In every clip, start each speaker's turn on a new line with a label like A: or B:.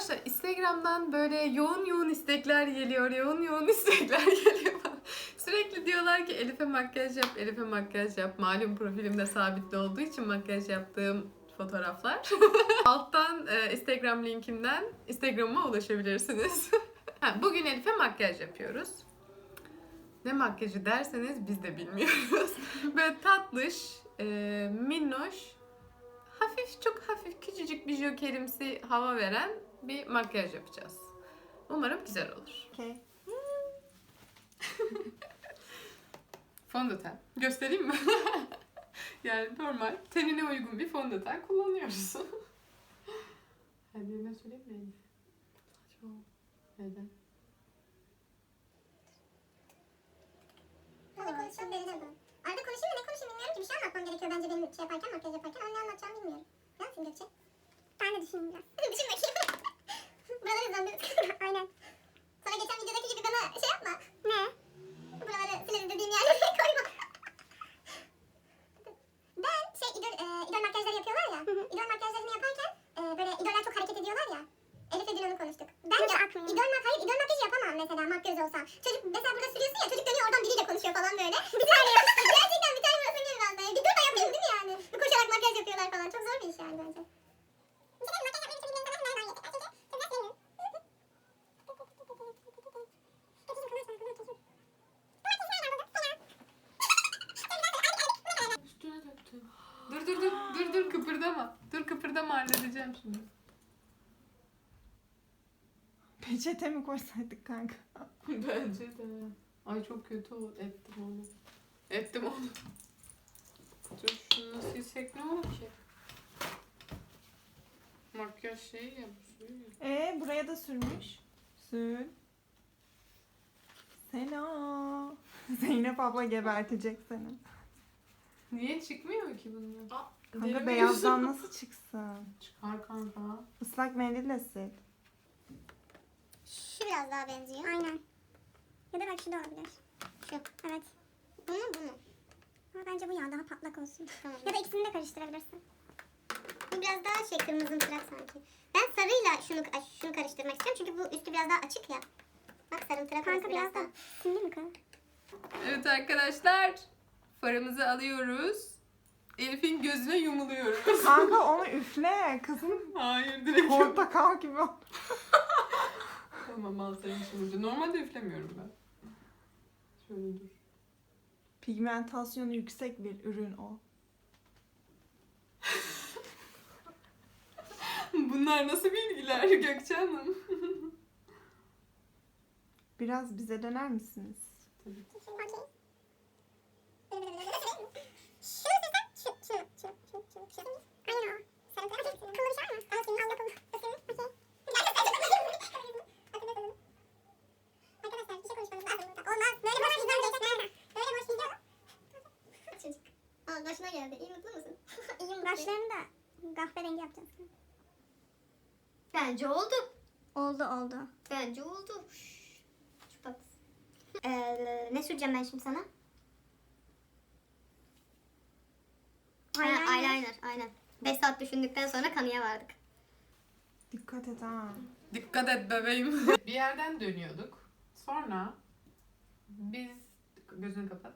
A: Arkadaşlar Instagram'dan böyle yoğun yoğun istekler geliyor, yoğun yoğun istekler geliyor. Sürekli diyorlar ki Elif'e makyaj yap, Elif'e makyaj yap. Malum profilimde sabitli olduğu için makyaj yaptığım fotoğraflar. Alttan e, Instagram linkimden Instagram'ıma ulaşabilirsiniz. ha, bugün Elif'e makyaj yapıyoruz. Ne makyajı derseniz biz de bilmiyoruz. Böyle tatlış, e, minnoş, hafif çok hafif küçücük bir jokerimsi hava veren bir makyaj yapacağız. Umarım güzel olur.
B: Okey.
A: Fondöten. Göstereyim mi? yani normal tenine uygun bir fondöten kullanıyoruz. Hadi ben söyleyeyim mi. Neden?
C: Hadi konuşalım. Arada konuşayım da ne konuşayım bilmiyorum ki. Bir şey anlatmam gerekiyor bence benim şey yaparken. Ama ne anlatacağımı bilmiyorum. Ne yapayım Gökçe? Ben de düşüneyim biraz. Düşün bakayım. Buraları hızlandırdık. Aynen. Sonra geçen videodaki gibi bana şey yapma. Ne? Buraları sileriz dediğim yerlere koyma. ben şey idol, e, idol makyajları yapıyorlar ya. idol makyajlarını yaparken e, böyle idoller çok hareket ediyorlar ya. Elif'le dün onu konuştuk. Ben de idol makyaj, hayır idol makyajı yapamam mesela makyöz olsam. Çocuk mesela burada sürüyorsun ya çocuk dönüyor oradan biriyle konuşuyor falan böyle. Bir tane Gerçekten bir tane burası gelir aslında. Bir dur da yapayım değil mi yani? Bir koşarak makyaj yapıyorlar falan. Çok zor bir iş yani bence. Bir şey makyaj yapmayı çok bilmeyen kadar nereden yedik? Çünkü çok ders vermiyorum.
A: Üstüne döktüm. Dur dur dur dur dur kıpırdama. Dur kıpırdama şimdi.
B: Peçete mi koysaydık kanka?
A: Bence de. Ay çok kötü oldu. Ettim onu. Ettim onu. Dur şunu nasıl silsek ne olur ki? Makyaj şeyi ya bu suyu ya.
B: Ee buraya da sürmüş. Sür. Sena. Zeynep abla gebertecek seni.
A: Niye çıkmıyor ki bunlar?
B: Kanka beyazdan nasıl çıksın?
A: Çıkar kanka.
B: Islak mendille sil.
C: Şu biraz daha benziyor. Aynen. Ya da bak şu da olabilir. Şu. Evet. Bu mu bu mu? Ama bence bu ya daha patlak olsun. Tamam. Ya da ikisini de karıştırabilirsin. Bu biraz daha şey kırmızımtırak sanki. Ben sarıyla şunu şunu karıştırmak istiyorum çünkü bu üstü biraz daha açık ya. Bak sarımtırak Kanka biraz, daha. Simli mi kanka?
A: Evet arkadaşlar. Farımızı alıyoruz. Elif'in gözüne yumuluyoruz.
B: Kanka onu üfle. Kızım
A: Hayır direkt yok.
B: portakal gibi. ol.
A: Tamam al senin için. Normalde üflemiyorum ben. Şöyle dur.
B: Pigmentasyonu yüksek bir ürün o.
A: Bunlar nasıl bilgiler Gökçe Hanım?
B: Biraz bize döner misiniz?
A: Tabii.
C: Okey. Şunu sen şu şunu şunu şunu şunu şunu. Aynen o. Sarımtırak. Kıllı bir şey var mı? Al senin al bakalım. Okey. Arkadaşlar bir şey konuşmamız lazım burada. Olmaz. Böyle boş video geçmez. Böyle boş video. Çocuk. Aa başına geldi. İyi mutlu musun? İyi mutlu. Kaşlarını da kahverengi yapacağız.
D: Bence oldu.
C: Oldu oldu.
D: Bence oldu. Tatlısın. Ee, ne süreceğim ben şimdi sana?
C: Eyeliner.
D: Ha, eyeliner. Aynen. 5 saat düşündükten sonra kanıya vardık.
B: Dikkat et ha.
A: Dikkat et bebeğim. bir yerden dönüyorduk. Sonra biz gözünü kapat.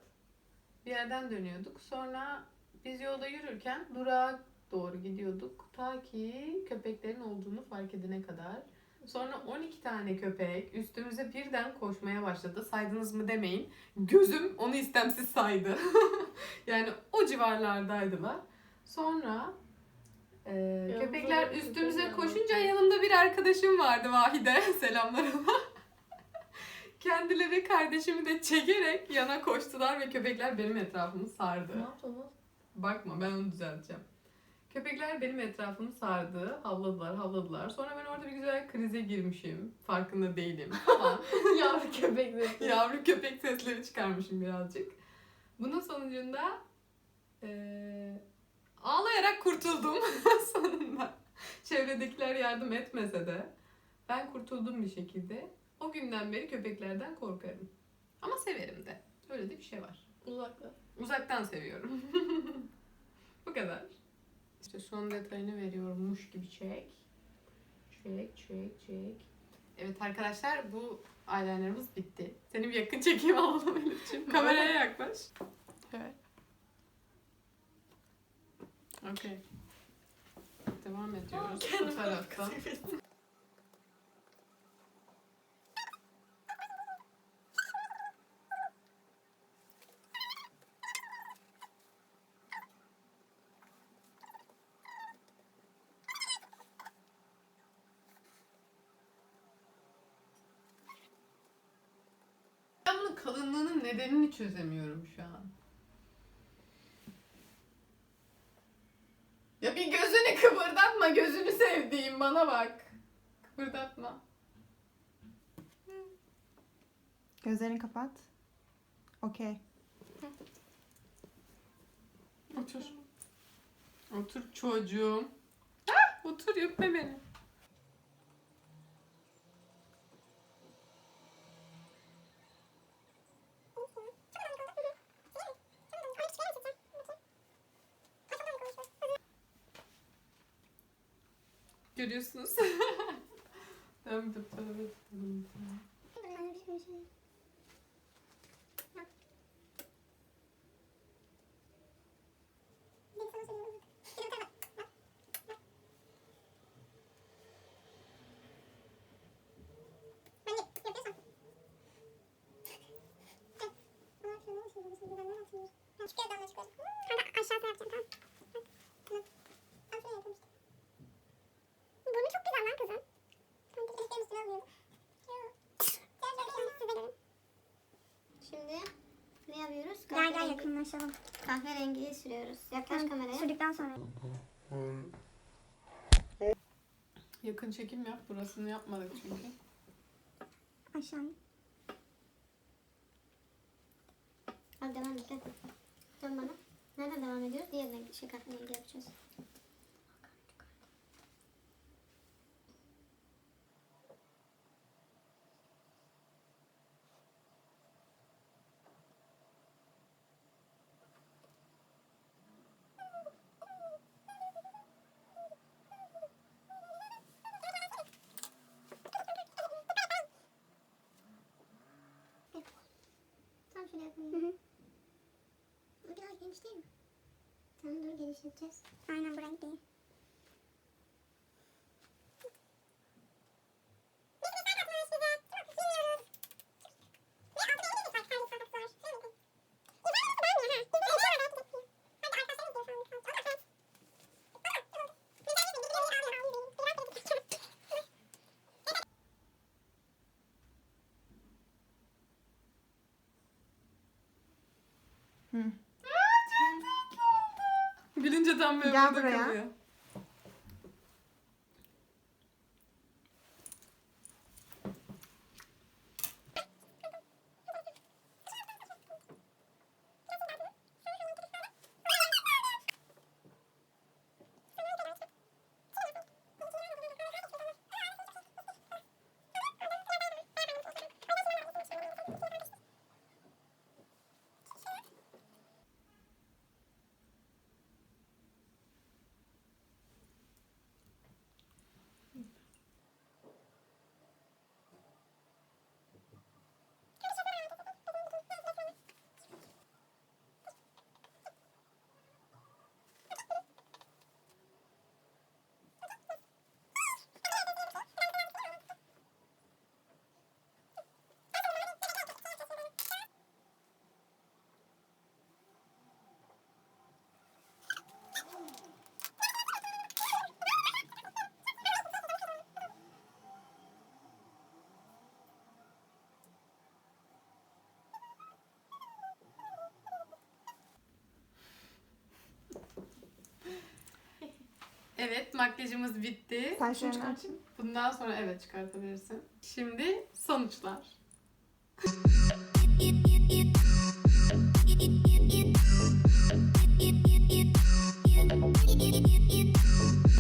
A: Bir yerden dönüyorduk. Sonra biz yolda yürürken durağa doğru gidiyorduk. Ta ki köpeklerin olduğunu fark edene kadar. Sonra 12 tane köpek üstümüze birden koşmaya başladı. Saydınız mı demeyin. Gözüm onu istemsiz saydı. yani o civarlardaydılar. Sonra e,
E: Ya
A: köpekler üstümüze
E: köpek
A: koşunca
E: ya.
A: yanımda bir arkadaşım vardı Vahide. Selamlar ona. Kendileri kardeşimi de çekerek yana koştular ve köpekler benim etrafımı sardı.
E: Ne yaptın lan?
A: Bakma ben onu düzelteceğim. Köpekler benim etrafımı sardı. Havladılar, havladılar. Sonra ben orada bir güzel krize girmişim. Farkında değilim falan.
E: Yavru köpekleri.
A: Yavru köpek sesleri çıkarmışım birazcık. Bunun sonucunda eee, ağlayarak kurtuldum sonunda. Çevredekiler yardım etmese de ben kurtuldum bir şekilde. O günden beri köpeklerden korkarım. Ama severim de. Öyle de bir şey var.
E: Uzaklar.
A: Uzaktan seviyorum. Bu kadar. İşte son detayını veriyorum. Muş gibi çek. Çek, çek, çek. Evet arkadaşlar bu eyelinerımız bitti. Seni bir yakın çekeyim alalım Elif'ciğim. Kameraya yaklaş. Evet. Okey. Devam ediyoruz bu taraftan. Ben bunun kalınlığının nedenini çözemiyorum şu an. Ya bir gözünü kıpırdatma, gözünü sevdiğim bana bak. Kıpırdatma.
B: Gözlerini kapat. Okey.
A: Otur. Otur çocuğum. Ah, otur öpme beni. Görüyorsunuz. ben bir de bu tarafa tutalım.
C: Kanka aşağıda yapacağım tamam. Tam şuraya yapalım işte. Burnu çok güzel lan kızın. Kanka ilklerin üstüne alıyordu. Gel gel gel size gelin.
D: Şimdi ne yapıyoruz?
C: Gel gel
D: Kahverengi-
C: yakınlaşalım.
D: Kahverengiyi sürüyoruz. Yaklaş kameraya.
C: Sürdükten sonra.
A: Yakın çekim yap. Burasını yapmadık çünkü.
C: Aşağı.
D: Hadi devam et. Dön bana. Nereden devam ediyoruz? Diğerine şey kahverengi yapacağız. Tam şöyle yapayım. Bu biraz geniş değil mi? Tamam dur genişleteceğiz.
C: Aynen bu renk değil.
B: Hı.
A: Bilince tam böyle
B: Gel
A: burada
B: buraya.
A: kalıyor. Evet makyajımız bitti.
B: Saçlarını aç.
A: Bundan sonra evet çıkartabilirsin. Şimdi sonuçlar.